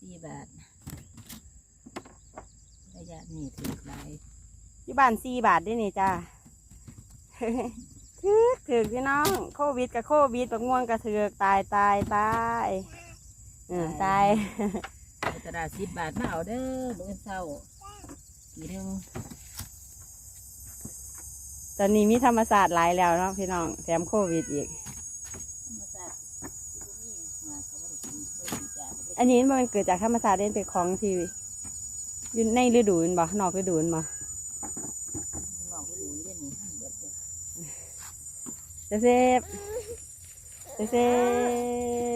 สี่บาทระยะนี่ถือหลยอยู่บ้านสี่บาทได้นี่จ้าถือถือพี่น้องโควิดกับโควิดปะกม่วงกระเถือกตายตายตายเออตายกระดาษสิบบาทมาเอาเด้อลูกเศร้าอีเรื่องตอนนี้มีธรรมศาสตร์หลายแล้วเนาะพี่น้องแถมโควิดอีก อันนี้มันเกิดจากธรรมศาสตร์เล่นเป็นของที่อยู่ในฤดูนบ่นอกฤดูนบ่น้องก็ดูอยู่เด้นี่เบิดเด้อเจะเซฟเจะเซฟ